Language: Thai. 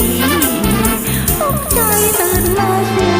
ทีอกใจตื่นมาเสีย